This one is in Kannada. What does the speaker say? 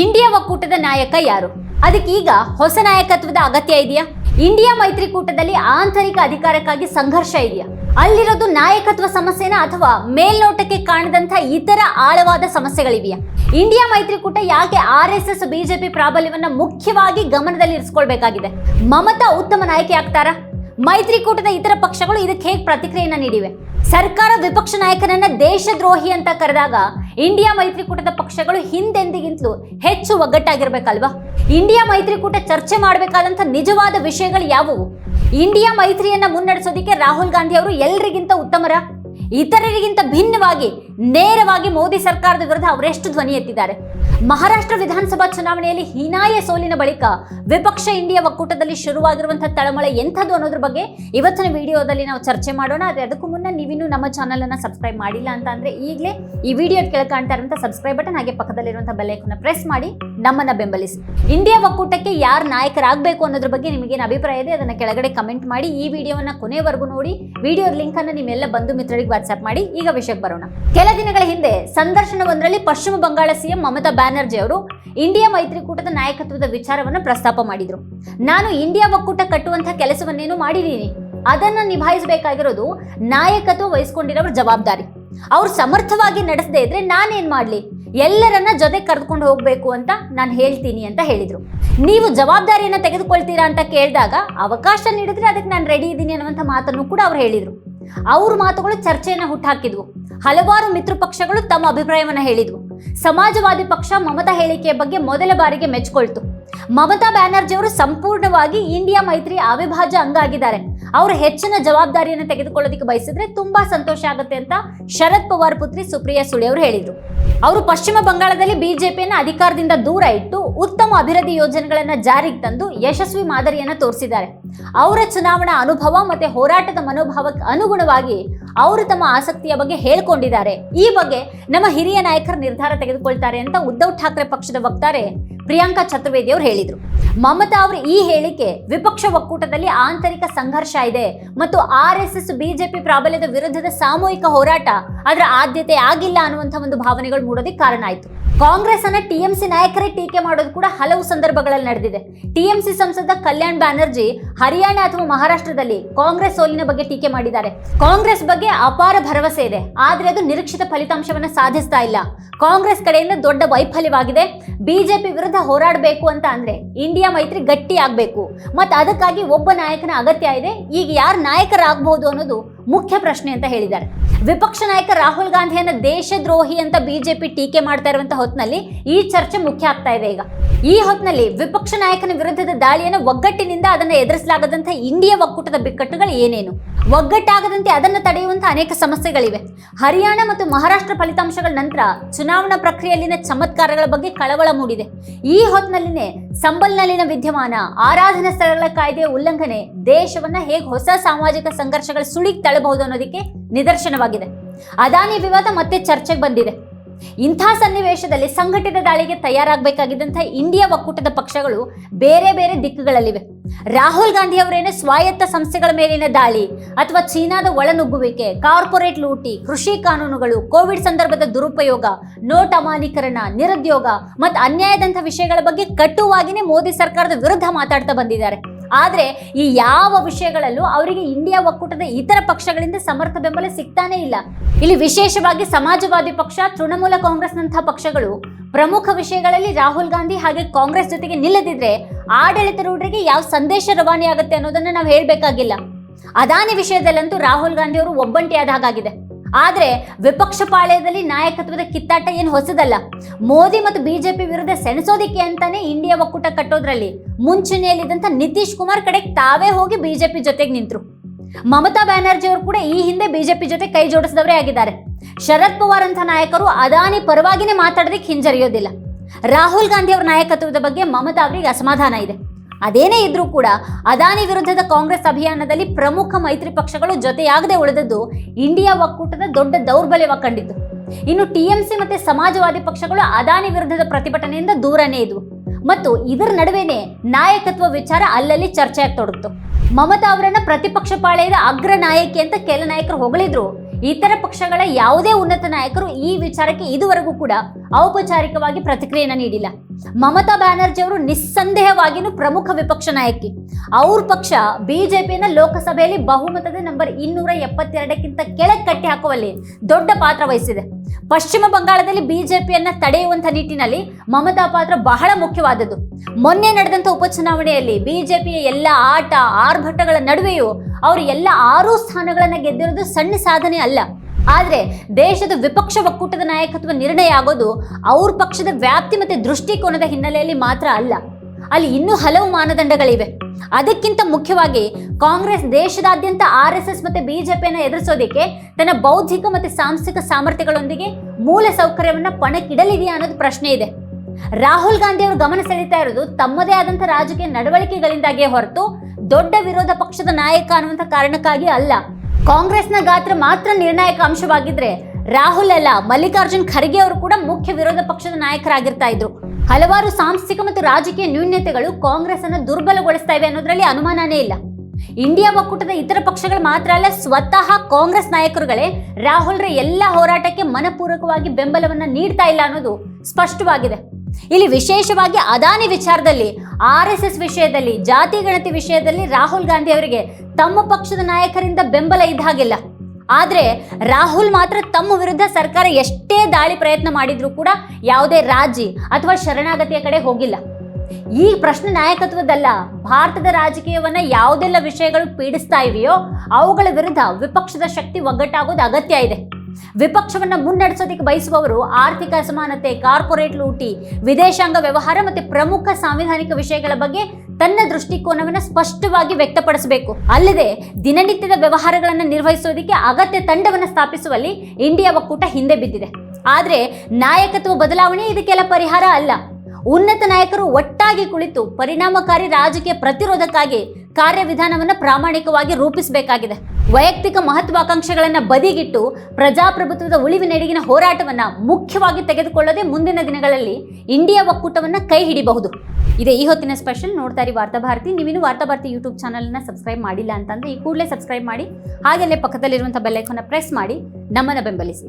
ಇಂಡಿಯಾ ಒಕ್ಕೂಟದ ನಾಯಕ ಯಾರು? ಅದಕ್ಕೆ ಈಗ ಹೊಸ ನಾಯಕತ್ವದ ಅಗತ್ಯ ಇದೆಯಾ? ಇಂಡಿಯಾ ಮೈತ್ರಿಕೂಟದಲ್ಲಿ ಆಂತರಿಕ ಅಧಿಕಾರಕ್ಕಾಗಿ ಸಂಘರ್ಷ ಇದೆಯಾ? ಅಲ್ಲಿರೋದು ನಾಯಕತ್ವ ಸಮಸ್ಯೆನ ಅಥವಾ ಮೇಲ್ನೋಟಕ್ಕೆ ಕಾಣದಂತ ಇತರ ಆಳವಾದ ಸಮಸ್ಯೆಗಳಿವೆಯಾ? ಇಂಡಿಯಾ ಮೈತ್ರಿಕೂಟ ಯಾಕೆ ಆರ್ ಎಸ್ ಎಸ್ ಬಿಜೆಪಿ ಪ್ರಾಬಲ್ಯವನ್ನ ಮುಖ್ಯವಾಗಿ ಗಮನದಲ್ಲಿ ಇರಿಸ್ಕೊಳ್ಬೇಕಾಗಿದೆ ಮಮತಾ ಉತ್ತಮ ನಾಯಕಿ ಆಗ್ತಾರಾ ಮೈತ್ರಿಕೂಟದ ಇತರ ಪಕ್ಷಗಳು ಇದಕ್ಕೆ ಹೇಗೆ ಪ್ರತಿಕ್ರಿಯೆಯನ್ನು ನೀಡಿವೆ? ಸರ್ಕಾರ ವಿಪಕ್ಷ ನಾಯಕನನ್ನ ದೇಶದ್ರೋಹಿ ಅಂತ ಕರೆದಾಗ ಇಂಡಿಯಾ ಮೈತ್ರಿಕೂಟದ ಪಕ್ಷಗಳು ಹಿಂದೆಂದಿಗಿಂತಲೂ ಹೆಚ್ಚು ಒಗ್ಗಟ್ಟಾಗಿರ್ಬೇಕಲ್ವಾ? ಇಂಡಿಯಾ ಮೈತ್ರಿಕೂಟ ಚರ್ಚೆ ಮಾಡಬೇಕಾದಂಥ ನಿಜವಾದ ವಿಷಯಗಳು ಯಾವುವು? ಇಂಡಿಯಾ ಮೈತ್ರಿಯನ್ನ ಮುನ್ನಡೆಸೋದಿಕ್ಕೆ ರಾಹುಲ್ ಗಾಂಧಿ ಅವರು ಎಲ್ರಿಗಿಂತ ಉತ್ತಮರ? ಇತರರಿಗಿಂತ ಭಿನ್ನವಾಗಿ, ನೇರವಾಗಿ ಮೋದಿ ಸರ್ಕಾರದ ವಿರುದ್ಧ ಅವರೆಷ್ಟು ಧ್ವನಿ ಎತ್ತಿದ್ದಾರೆ? ಮಹಾರಾಷ್ಟ್ರ ವಿಧಾನಸಭಾ ಚುನಾವಣೆಯಲ್ಲಿ ಹೀನಾಯ ಸೋಲಿನ ಬಳಿಕ ವಿಪಕ್ಷ ಇಂಡಿಯಾ ಒಕ್ಕೂಟದಲ್ಲಿ ಶುರುವಾಗಿರುವಂತಹ ತಳಮಳ ಎಂಥದ್ದು ಅನ್ನೋದ್ರ ಬಗ್ಗೆ ಇವತ್ತಿನ ವಿಡಿಯೋದಲ್ಲಿ ನಾವು ಚರ್ಚೆ ಮಾಡೋಣ. ಆದರೆ ಅದಕ್ಕೂ ಮುನ್ನ ನೀವಿನ್ನೂ ನಮ್ಮ ಚಾನಲ್ ಅನ್ನ ಸಬ್ಸ್ಕ್ರೈಬ್ ಮಾಡಿಲ್ಲ ಅಂತ ಅಂದ್ರೆ ಈಗಲೇ ಈ ವಿಡಿಯೋ ಕಾಣ್ತಾ ಇರುವಂತಹ ಸಬ್ಸ್ಕ್ರೈಬ್ ಬಟನ್, ಹಾಗೆ ಪಕ್ಕದಲ್ಲಿರುವಂತಹ ಬೆಲ್ ಐಕನ್ನ ಪ್ರೆಸ್ ಮಾಡಿ ನಮ್ಮನ್ನ ಬೆಂಬಲಿಸಿ. ಇಂಡಿಯಾ ಒಕ್ಕೂಟಕ್ಕೆ ಯಾರು ನಾಯಕರಾಗಬೇಕು ಅನ್ನೋದ್ರ ಬಗ್ಗೆ ನಿಮಗೇನು ಅಭಿಪ್ರಾಯ ಇದೆ ಅದನ್ನ ಕೆಳಗಡೆ ಕಮೆಂಟ್ ಮಾಡಿ, ಈ ವಿಡಿಯೋವನ್ನ ಕೊನೆವರೆಗೂ ನೋಡಿ ವಿಡಿಯೋ ಲಿಂಕ್ ಅನ್ನು ನಿಮ್ಮೆಲ್ಲ ಬಂಧು ಮಿತ್ರರಿಗೆ ವಾಟ್ಸ್ಆಪ್ ಮಾಡಿ, ಈಗ ವಿಷಯಕ್ಕೆ ಬರೋಣ. ಕೆಲ ದಿನಗಳ ಹಿಂದೆ ಸಂದರ್ಶನವೊಂದರಲ್ಲಿ ಪಶ್ಚಿಮ ಬಂಗಾಳ ಸಿಎಂ ಮಮತಾ ಬ್ಯಾನರ್ಜಿ ಅವರು ಇಂಡಿಯಾ ಮೈತ್ರಿಕೂಟದ ನಾಯಕತ್ವದ ವಿಚಾರವನ್ನು ಪ್ರಸ್ತಾಪ ಮಾಡಿದ್ರು. ನಾನು ಇಂಡಿಯಾ ಒಕ್ಕೂಟ ಕಟ್ಟುವಂತಹ ಕೆಲಸವನ್ನೇನು ಮಾಡಿದ್ದೀನಿ ಅದನ್ನ ನಿಭಾಯಿಸಬೇಕಾಗಿರೋದು ನಾಯಕತ್ವ ವಹಿಸ್ಕೊಂಡಿರೋರ ಜವಾಬ್ದಾರಿ. ಅವ್ರು ಸಮರ್ಥವಾಗಿ ನಡೆಸದೇ ಇದ್ರೆ ನಾನೇನ್ ಮಾಡ್ಲಿ? ಎಲ್ಲರನ್ನ ಜೊತೆ ಕರೆದುಕೊಂಡು ಹೋಗ್ಬೇಕು ಅಂತ ನಾನು ಹೇಳ್ತೀನಿ ಅಂತ ಹೇಳಿದ್ರು. ನೀವು ಜವಾಬ್ದಾರಿಯನ್ನ ತೆಗೆದುಕೊಳ್ತೀರಾ ಅಂತ ಕೇಳಿದಾಗ ಅವಕಾಶ ನೀಡಿದ್ರೆ ಅದಕ್ಕೆ ನಾನು ರೆಡಿ ಇದ್ದೀನಿ ಅನ್ನುವಂಥ ಮಾತನ್ನು ಕೂಡ ಅವ್ರು ಹೇಳಿದ್ರು. ಅವ್ರ ಮಾತುಗಳು ಚರ್ಚೆಯನ್ನ ಹುಟ್ಟಾಕಿದ್ವು ಹಲವಾರು ಮಿತ್ರ ಪಕ್ಷಗಳು ತಮ್ಮ ಅಭಿಪ್ರಾಯವನ್ನ ಹೇಳಿದ್ವು. ಸಮಾಜವಾದಿ ಪಕ್ಷ ಮಮತಾ ಹೇಳಿಕೆಯ ಬಗ್ಗೆ ಮೊದಲ ಬಾರಿಗೆ ಮೆಚ್ಕೊಳ್ತು ಮಮತಾ ಬ್ಯಾನರ್ಜಿ ಅವರು ಸಂಪೂರ್ಣವಾಗಿ ಇಂಡಿಯಾ ಮೈತ್ರಿ ಅವಿಭಾಜ್ಯ ಅಂಗ ಆಗಿದ್ದಾರೆ ಅವರು ಹೆಚ್ಚಿನ ಜವಾಬ್ದಾರಿಯನ್ನು ತೆಗೆದುಕೊಳ್ಳೋದಕ್ಕೆ ಬಯಸಿದ್ರೆ ತುಂಬಾ ಸಂತೋಷ ಆಗುತ್ತೆ ಅಂತ ಶರದ್ ಪವಾರ್ ಪುತ್ರಿ ಸುಪ್ರಿಯಾ ಸುಳೆ ಅವರು ಹೇಳಿದರು. ಅವರು ಪಶ್ಚಿಮ ಬಂಗಾಳದಲ್ಲಿ ಬಿಜೆಪಿಯನ್ನು ಅಧಿಕಾರದಿಂದ ದೂರ ಇಟ್ಟು ಉತ್ತಮ ಅಭಿವೃದ್ಧಿ ಯೋಜನೆಗಳನ್ನ ಜಾರಿಗೆ ತಂದು ಯಶಸ್ವಿ ಮಾದರಿಯನ್ನ ತೋರಿಸಿದ್ದಾರೆ. ಅವರ ಚುನಾವಣಾ ಅನುಭವ ಮತ್ತೆ ಹೋರಾಟದ ಮನೋಭಾವಕ್ಕೆ ಅನುಗುಣವಾಗಿ ಅವರು ತಮ್ಮ ಆಸಕ್ತಿಯ ಬಗ್ಗೆ ಹೇಳ್ಕೊಂಡಿದ್ದಾರೆ. ಈ ಬಗ್ಗೆ ನಮ್ಮ ಹಿರಿಯ ನಾಯಕರು ನಿರ್ಧಾರ ತೆಗೆದುಕೊಳ್ತಾರೆ ಅಂತ ಉದ್ಧವ್ ಠಾಕ್ರೆ ಪಕ್ಷದ ವಕ್ತಾರೆ ಪ್ರಿಯಾಂಕಾ ಚತುರ್ವೇದಿ ಅವರು ಹೇಳಿದರು. ಮಮತಾ ಅವರ ಈ ಹೇಳಿಕೆ ವಿಪಕ್ಷ ಒಕ್ಕೂಟದಲ್ಲಿ ಆಂತರಿಕ ಸಂಘರ್ಷ ಇದೆ ಮತ್ತು ಆರ್ ಎಸ್ ಎಸ್ ಬಿಜೆಪಿ ಪ್ರಾಬಲ್ಯದ ವಿರುದ್ಧದ ಸಾಮೂಹಿಕ ಹೋರಾಟ ಅದರ ಆದ್ಯತೆ ಆಗಿಲ್ಲ ಅನ್ನುವಂಥ ಒಂದು ಭಾವನೆಗಳು ಮೂಡೋದಕ್ಕೆ ಕಾರಣ ಆಯಿತು. ಕಾಂಗ್ರೆಸ್ ಅನ್ನ ಟಿಎಂಸಿ ನಾಯಕರೇ ಟೀಕೆ ಮಾಡೋದು ಕೂಡ ಹಲವು ಸಂದರ್ಭಗಳಲ್ಲಿ ನಡೆದಿದೆ. ಟಿಎಂಸಿ ಸಂಸದ ಕಲ್ಯಾಣ್ ಬ್ಯಾನರ್ಜಿ ಹರಿಯಾಣ ಅಥವಾ ಮಹಾರಾಷ್ಟ್ರದಲ್ಲಿ ಕಾಂಗ್ರೆಸ್ ಸೋಲಿನ ಬಗ್ಗೆ ಟೀಕೆ ಮಾಡಿದ್ದಾರೆ. ಕಾಂಗ್ರೆಸ್ ಬಗ್ಗೆ ಅಪಾರ ಭರವಸೆ ಇದೆ. ಆದರೆ ಅದು ನಿರೀಕ್ಷಿತ ಫಲಿತಾಂಶವನ್ನು ಸಾಧಿಸ್ತಾ ಇಲ್ಲ. ಕಾಂಗ್ರೆಸ್ ಕಡೆಯಿಂದ ದೊಡ್ಡ ವೈಫಲ್ಯವಾಗಿದೆ. ಬಿಜೆಪಿ ವಿರುದ್ಧ ಹೋರಾಡಬೇಕು ಅಂತ ಅಂದ್ರೆ ಇಂಡಿಯಾ ಮೈತ್ರಿ ಗಟ್ಟಿ ಆಗಬೇಕು. ಮತ್ತು ಅದಕ್ಕಾಗಿ ಒಬ್ಬ ನಾಯಕನ ಅಗತ್ಯ ಇದೆ. ಈಗ ಯಾರು ನಾಯಕರಾಗಬಹುದು ಅನ್ನೋದು ಮುಖ್ಯ ಪ್ರಶ್ನೆ ಅಂತ ಹೇಳಿದ್ದಾರೆ. ವಿಪಕ್ಷ ನಾಯಕ ರಾಹುಲ್ ಗಾಂಧಿಯನ್ನ ದೇಶದ್ರೋಹಿ ಅಂತ ಬಿಜೆಪಿ ಟೀಕೆ ಮಾಡ್ತಾ ಇರುವಂತಹ ಹೊತ್ತಿನಲ್ಲಿ ಈ ಚರ್ಚೆ ಮುಖ್ಯ ಆಗ್ತಾ ಇದೆ ಈಗ. ಈ ಹೊತ್ತಿನಲ್ಲಿ ವಿಪಕ್ಷ ನಾಯಕನ ವಿರುದ್ಧದ ದಾಳಿಯನ್ನು ಒಗ್ಗಟ್ಟಿನಿಂದ ಅದನ್ನು ಎದುರಿಸಲಾಗದಂತಹ ಇಂಡಿಯಾ ಒಕ್ಕೂಟದ ಬಿಕ್ಕಟ್ಟುಗಳು ಏನೇನು? ಒಗ್ಗಟ್ಟಾಗದಂತೆ ಅದನ್ನು ತಡೆಯುವಂತಹ ಅನೇಕ ಸಮಸ್ಯೆಗಳಿವೆ. ಹರಿಯಾಣ ಮತ್ತು ಮಹಾರಾಷ್ಟ್ರ ಫಲಿತಾಂಶಗಳ ನಂತರ ಚುನಾವಣಾ ಪ್ರಕ್ರಿಯೆಯಲ್ಲಿನ ಚಮತ್ಕಾರಗಳ ಬಗ್ಗೆ ಕಳವಳ ಮೂಡಿದೆ. ಈ ಹೊತ್ತಿನಲ್ಲಿನೇ ಸಂಬಲ್ನಲ್ಲಿನ ವಿದ್ಯಮಾನ, ಆರಾಧನಾ ಸ್ಥಳಗಳ ಕಾಯ್ದೆಯ ಉಲ್ಲಂಘನೆ, ದೇಶವನ್ನ ಹೇಗೆ ಹೊಸ ಸಾಮಾಜಿಕ ಸಂಘರ್ಷಗಳ ಸುಳಿಗೆ ತಳ್ಳಬಹುದು ಅನ್ನೋದಕ್ಕೆ ನಿದರ್ಶನವಾಗಿದೆ. ಅದಾನಿ ವಿವಾದ ಮತ್ತೆ ಚರ್ಚೆಗೆ ಬಂದಿದೆ. ಇಂಥ ಸನ್ನಿವೇಶದಲ್ಲಿ ಸಂಘಟಿತ ದಾಳಿಗೆ ತಯಾರಾಗಬೇಕಾಗಿದ್ದಂಥ ಇಂಡಿಯಾ ಒಕ್ಕೂಟದ ಪಕ್ಷಗಳು ಬೇರೆ ಬೇರೆ ದಿಕ್ಕುಗಳಲ್ಲಿವೆ. ರಾಹುಲ್ ಗಾಂಧಿ ಅವರೇನು ಸ್ವಾಯತ್ತ ಸಂಸ್ಥೆಗಳ ಮೇಲಿನ ದಾಳಿ ಅಥವಾ ಚೀನಾದ ಒಳನುಗ್ಗುವಿಕೆ, ಕಾರ್ಪೊರೇಟ್ ಲೂಟಿ, ಕೃಷಿ ಕಾನೂನುಗಳು, ಕೋವಿಡ್ ಸಂದರ್ಭದ ದುರುಪಯೋಗ, ನೋಟ್ ಅಮಾನೀಕರಣ ನಿರುದ್ಯೋಗ ಮತ್ತು ಅನ್ಯಾಯದಂಥ ವಿಷಯಗಳ ಬಗ್ಗೆ ಕಟುವಾಗಿನೇ ಮೋದಿ ಸರ್ಕಾರದ ವಿರುದ್ಧ ಮಾತಾಡ್ತಾ ಬಂದಿದ್ದಾರೆ. ಆದ್ರೆ ಈ ಯಾವ ವಿಷಯಗಳಲ್ಲೂ ಅವರಿಗೆ ಇಂಡಿಯಾ ಒಕ್ಕೂಟದ ಇತರ ಪಕ್ಷಗಳಿಂದ ಸಮರ್ಥ ಬೆಂಬಲ ಸಿಗ್ತಾನೇ ಇಲ್ಲ. ಇಲ್ಲಿ ವಿಶೇಷವಾಗಿ ಸಮಾಜವಾದಿ ಪಕ್ಷ, ತೃಣಮೂಲ ಕಾಂಗ್ರೆಸ್ನಂತಹ ಪಕ್ಷಗಳು ಪ್ರಮುಖ ವಿಷಯಗಳಲ್ಲಿ ರಾಹುಲ್ ಗಾಂಧಿ ಹಾಗೆ ಕಾಂಗ್ರೆಸ್ ಜೊತೆಗೆ ನಿಲ್ಲದಿದ್ರೆ ಆಡಳಿತಾರೂಢರಿಗೆ ಯಾವ ಸಂದೇಶ ರವಾನೆಯಾಗುತ್ತೆ ಅನ್ನೋದನ್ನು ಅನ್ನೋದನ್ನ ನಾವು ಹೇಳಬೇಕಾಗಿಲ್ಲ. ಅದಾನಿ ವಿಷಯದಲ್ಲಂತೂ ರಾಹುಲ್ ಗಾಂಧಿ ಅವರು ಒಬ್ಬಂಟಿಯಾದ ಹಾಗಾಗಿದೆ. ಆದ್ರೆ ವಿಪಕ್ಷ ಪಾಳ್ಯದಲ್ಲಿ ನಾಯಕತ್ವದ ಕಿತ್ತಾಟ ಏನು ಹೊಸದಲ್ಲ. ಮೋದಿ ಮತ್ತು ಬಿಜೆಪಿ ವಿರುದ್ಧ ಸೆಣಸೋದಿಕ್ಕೆ ಅಂತಾನೆ ಇಂಡಿಯಾ ಒಕ್ಕೂಟ ಕಟ್ಟೋದ್ರಲ್ಲಿ. ಮುಂಚೂಣಿಯಲ್ಲಿದ್ದಂಥ ನಿತೀಶ್ ಕುಮಾರ್ ಕಡೆಗೆ ತಾವೇ ಹೋಗಿ ಬಿಜೆಪಿ ಜೊತೆಗೆ ನಿಂತರು. ಮಮತಾ ಬ್ಯಾನರ್ಜಿ ಅವರು ಕೂಡ ಈ ಹಿಂದೆ ಬಿಜೆಪಿ ಜೊತೆ ಕೈ ಜೋಡಿಸಿದವರೇ ಆಗಿದ್ದಾರೆ. ಶರದ್ ಪವಾರ್ ಅಂತ ನಾಯಕರು ಅದಾನಿ ಪರವಾಗಿನೇ ಮಾತಾಡೋದಕ್ಕೆ ಹಿಂಜರಿಯೋದಿಲ್ಲ. ರಾಹುಲ್ ಗಾಂಧಿ ಅವರ ನಾಯಕತ್ವದ ಬಗ್ಗೆ ಮಮತಾ ಅವರಿಗೆ ಅಸಮಾಧಾನ ಇದೆ. ಅದೇನೇ ಇದ್ರೂ ಕೂಡ ಅದಾನಿ ವಿರುದ್ಧದ ಕಾಂಗ್ರೆಸ್ ಅಭಿಯಾನದಲ್ಲಿ ಪ್ರಮುಖ ಮೈತ್ರಿ ಪಕ್ಷಗಳು ಜೊತೆಯಾಗದೆ ಉಳಿದದ್ದು ಇಂಡಿಯಾ ಒಕ್ಕೂಟದ ದೊಡ್ಡ ದೌರ್ಬಲ್ಯವ ಕಂಡಿತು ಇನ್ನು ಟಿಎಂಸಿ ಮತ್ತೆ ಸಮಾಜವಾದಿ ಪಕ್ಷಗಳು ಅದಾನಿ ವಿರುದ್ಧದ ಪ್ರತಿಭಟನೆಯಿಂದ ದೂರನೇ ಇದ್ವು. ಮತ್ತು ಇದರ ನಡುವೆನೆ ನಾಯಕತ್ವ ವಿಚಾರ ಅಲ್ಲಲ್ಲಿ ಚರ್ಚೆ ತೊಡಗಿತು ಮಮತಾ ಅವರನ್ನ ಪ್ರತಿಪಕ್ಷ ಪಾಳೆಯದ ಅಗ್ರ ನಾಯಕಿ ಅಂತ ಕೆಲ ನಾಯಕರು ಹೊಗಳಿದ್ರು. ಇತರ ಪಕ್ಷಗಳ ಯಾವುದೇ ಉನ್ನತ ನಾಯಕರು ಈ ವಿಚಾರಕ್ಕೆ ಇದುವರೆಗೂ ಕೂಡ ಔಪಚಾರಿಕವಾಗಿ ಪ್ರತಿಕ್ರಿಯೆಯನ್ನು ನೀಡಿಲ್ಲ. ಮಮತಾ ಬ್ಯಾನರ್ಜಿ ಅವರು ನಿಸ್ಸಂದೇಹವಾಗಿಯೂ ಪ್ರಮುಖ ವಿಪಕ್ಷ ನಾಯಕಿ. ಅವ್ರ ಪಕ್ಷ ಬಿಜೆಪಿಯನ್ನ ಲೋಕಸಭೆಯಲ್ಲಿ ಬಹುಮತದ ನಂಬರ್ ಇನ್ನೂರ ಎಪ್ಪತ್ತೆರಡಕ್ಕಿಂತ ಕೆಳಗೆ ಕಟ್ಟಿ ಹಾಕುವಲ್ಲಿ ದೊಡ್ಡ ಪಾತ್ರ ವಹಿಸಿದೆ. ಪಶ್ಚಿಮ ಬಂಗಾಳದಲ್ಲಿ ಬಿಜೆಪಿಯನ್ನ ತಡೆಯುವಂತ ನಿಟ್ಟಿನಲ್ಲಿ ಮಮತಾ ಪಾತ್ರ ಬಹಳ ಮುಖ್ಯವಾದದ್ದು. ಮೊನ್ನೆ ನಡೆದಂತ ಉಪಚುನಾವಣೆಯಲ್ಲಿ ಬಿಜೆಪಿಯ ಎಲ್ಲ ಆಟ, ಆರ್ಭಟಗಳ ನಡುವೆಯೂ ಅವರು ಎಲ್ಲ ಆರು ಸ್ಥಾನಗಳನ್ನು ಗೆದ್ದಿರೋದು ಸಣ್ಣ ಸಾಧನೆ ಅಲ್ಲ. ಆದ್ರೆ ದೇಶದ ವಿಪಕ್ಷ ಒಕ್ಕೂಟದ ನಾಯಕತ್ವ ನಿರ್ಣಯ ಆಗೋದು ಅವ್ರ ಪಕ್ಷದ ವ್ಯಾಪ್ತಿ ಮತ್ತು ದೃಷ್ಟಿಕೋನದ ಹಿನ್ನೆಲೆಯಲ್ಲಿ ಮಾತ್ರ ಅಲ್ಲ. ಅಲ್ಲಿ ಇನ್ನೂ ಹಲವು ಮಾನದಂಡಗಳಿವೆ. ಅದಕ್ಕಿಂತ ಮುಖ್ಯವಾಗಿ ಕಾಂಗ್ರೆಸ್ ದೇಶದಾದ್ಯಂತ ಆರ್ ಎಸ್ ಎಸ್ ಮತ್ತೆ ಬಿಜೆಪಿಯನ್ನು ಎದುರಿಸೋದಕ್ಕೆ ತನ್ನ ಬೌದ್ಧಿಕ ಮತ್ತು ಸಾಂಸ್ಥಿಕ ಸಾಮರ್ಥ್ಯಗಳೊಂದಿಗೆ ಮೂಲ ಸೌಕರ್ಯವನ್ನು ಪಣಕ್ಕಿಡಲಿದೆಯಾ ಅನ್ನೋದು ಪ್ರಶ್ನೆ ಇದೆ. ರಾಹುಲ್ ಗಾಂಧಿ ಅವರು ಗಮನ ಸೆಳೀತಾ ಇರೋದು ತಮ್ಮದೇ ಆದಂಥ ರಾಜಕೀಯ ನಡವಳಿಕೆಗಳಿಂದಾಗಿಯೇ ಹೊರತು ದೊಡ್ಡ ವಿರೋಧ ಪಕ್ಷದ ನಾಯಕ ಅನ್ನುವಂಥ ಕಾರಣಕ್ಕಾಗಿ ಅಲ್ಲ. ಕಾಂಗ್ರೆಸ್ನ ಗಾತ್ರ ಮಾತ್ರ ನಿರ್ಣಾಯಕ ಅಂಶವಾಗಿದ್ರೆ ರಾಹುಲ್ ಅಲ್ಲ, ಮಲ್ಲಿಕಾರ್ಜುನ್ ಖರ್ಗೆ ಅವರು ಕೂಡ ಮುಖ್ಯ ವಿರೋಧ ಪಕ್ಷದ ನಾಯಕರಾಗಿರ್ತಾ ಇದ್ರು. ಹಲವಾರು ಸಾಂಸ್ಥಿಕ ಮತ್ತು ರಾಜಕೀಯ ನ್ಯೂನ್ಯತೆಗಳು ಕಾಂಗ್ರೆಸ್ ಅನ್ನು ದುರ್ಬಲಗೊಳಿಸ್ತಾ ಇವೆ ಅನ್ನೋದ್ರಲ್ಲಿ ಅನುಮಾನನೇ ಇಲ್ಲ. ಇಂಡಿಯಾ ಒಕ್ಕೂಟದ ಇತರ ಪಕ್ಷಗಳು ಮಾತ್ರ ಅಲ್ಲ, ಸ್ವತಃ ಕಾಂಗ್ರೆಸ್ ನಾಯಕರುಗಳೇ ರಾಹುಲ್ರ ಎಲ್ಲ ಹೋರಾಟಕ್ಕೆ ಮನಪೂರ್ವಕವಾಗಿ ಬೆಂಬಲವನ್ನ ನೀಡ್ತಾ ಇಲ್ಲ ಅನ್ನೋದು ಸ್ಪಷ್ಟವಾಗಿದೆ. ಇಲ್ಲಿ ವಿಶೇಷವಾಗಿ ಅದಾನಿ ವಿಚಾರದಲ್ಲಿ, ಆರ್ ಎಸ್ ಎಸ್ ವಿಷಯದಲ್ಲಿ, ಜಾತಿ ಗಣತಿ ವಿಷಯದಲ್ಲಿ ರಾಹುಲ್ ಗಾಂಧಿ ಅವರಿಗೆ ತಮ್ಮ ಪಕ್ಷದ ನಾಯಕರಿಂದ ಬೆಂಬಲ ಇದ್ದ ಹಾಗಿಲ್ಲ. ಆದ್ರೆ ರಾಹುಲ್ ಮಾತ್ರ ತಮ್ಮ ವಿರುದ್ಧ ಸರ್ಕಾರ ಎಷ್ಟೇ ದಾಳಿ ಪ್ರಯತ್ನ ಮಾಡಿದ್ರೂ ಕೂಡ ಯಾವುದೇ ರಾಜಿ ಅಥವಾ ಶರಣಾಗತಿಯ ಕಡೆ ಹೋಗಿಲ್ಲ. ಈ ಪ್ರಶ್ನೆ ನಾಯಕತ್ವದಲ್ಲ, ಭಾರತದ ರಾಜಕೀಯವನ್ನ ಯಾವುದೆಲ್ಲ ವಿಷಯಗಳು ಪೀಡಿಸ್ತಾ ಇವೆಯೋ ಅವುಗಳ ವಿರುದ್ಧ ವಿಪಕ್ಷದ ಶಕ್ತಿ ಒಗ್ಗಟ್ಟಾಗೋದು ಅಗತ್ಯ ಇದೆ. ವಿಪಕ್ಷವನ್ನ ಮುನ್ನಡೆಸೋದಕ್ಕೆ ಬಯಸುವವರು ಆರ್ಥಿಕ ಅಸಮಾನತೆ, ಕಾರ್ಪೊರೇಟ್ ಲೂಟಿ, ವಿದೇಶಾಂಗ ವ್ಯವಹಾರ ಮತ್ತು ಪ್ರಮುಖ ಸಾಂವಿಧಾನಿಕ ವಿಷಯಗಳ ಬಗ್ಗೆ ತನ್ನ ದೃಷ್ಟಿಕೋನವನ್ನು ಸ್ಪಷ್ಟವಾಗಿ ವ್ಯಕ್ತಪಡಿಸಬೇಕು. ಅಲ್ಲದೆ ದಿನನಿತ್ಯದ ವ್ಯವಹಾರಗಳನ್ನು ನಿರ್ವಹಿಸೋದಕ್ಕೆ ಅಗತ್ಯ ತಂಡವನ್ನು ಸ್ಥಾಪಿಸುವಲ್ಲಿ ಇಂಡಿಯಾ ಒಕ್ಕೂಟ ಹಿಂದೆ ಬಿದ್ದಿದೆ. ಆದರೆ ನಾಯಕತ್ವ ಬದಲಾವಣೆ ಇದಕ್ಕೆಲ್ಲ ಪರಿಹಾರ ಅಲ್ಲ. ಉನ್ನತ ನಾಯಕರು ಒಟ್ಟಾಗಿ ಕುಳಿತು ಪರಿಣಾಮಕಾರಿ ರಾಜಕೀಯ ಪ್ರತಿರೋಧಕ್ಕಾಗಿ ಕಾರ್ಯವಿಧಾನವನ್ನು ಪ್ರಾಮಾಣಿಕವಾಗಿ ರೂಪಿಸಬೇಕಾಗಿದೆ. ವೈಯಕ್ತಿಕ ಮಹತ್ವಾಕಾಂಕ್ಷೆಗಳನ್ನು ಬದಿಗಿಟ್ಟು ಪ್ರಜಾಪ್ರಭುತ್ವದ ಉಳಿವಿನೆಡೆಗಿನ ಹೋರಾಟವನ್ನು ಮುಖ್ಯವಾಗಿ ತೆಗೆದುಕೊಳ್ಳದೆ ಮುಂದಿನ ದಿನಗಳಲ್ಲಿ ಇಂಡಿಯಾ ಒಕ್ಕೂಟವನ್ನು ಕೈ ಹಿಡಿಬಹುದು. ಇದೇ ಈ ಹೊತ್ತಿನ ಸ್ಪೆಷಲ್ ನೋಡ್ತಾ ಇರಿ ವಾರ್ತಾಭಾರತಿ ನೀವಿನ್ನು ವಾರ್ತಾಭಾರತಿ ಯೂಟ್ಯೂಬ್ ಚಾನಲ್ನ ಸಬ್ಸ್ಕ್ರೈಬ್ ಮಾಡಿಲ್ಲ ಅಂತಂದರೆ ಈ ಕೂಡಲೇ ಸಬ್ಸ್ಕ್ರೈಬ್ ಮಾಡಿ ಹಾಗೆಲ್ಲೇ ಪಕ್ಕದಲ್ಲಿರುವಂಥ ಬೆಲ್ಲೈಕನ್ನು ಪ್ರೆಸ್ ಮಾಡಿ, ನಮ್ಮನ್ನು ಬೆಂಬಲಿಸಿ.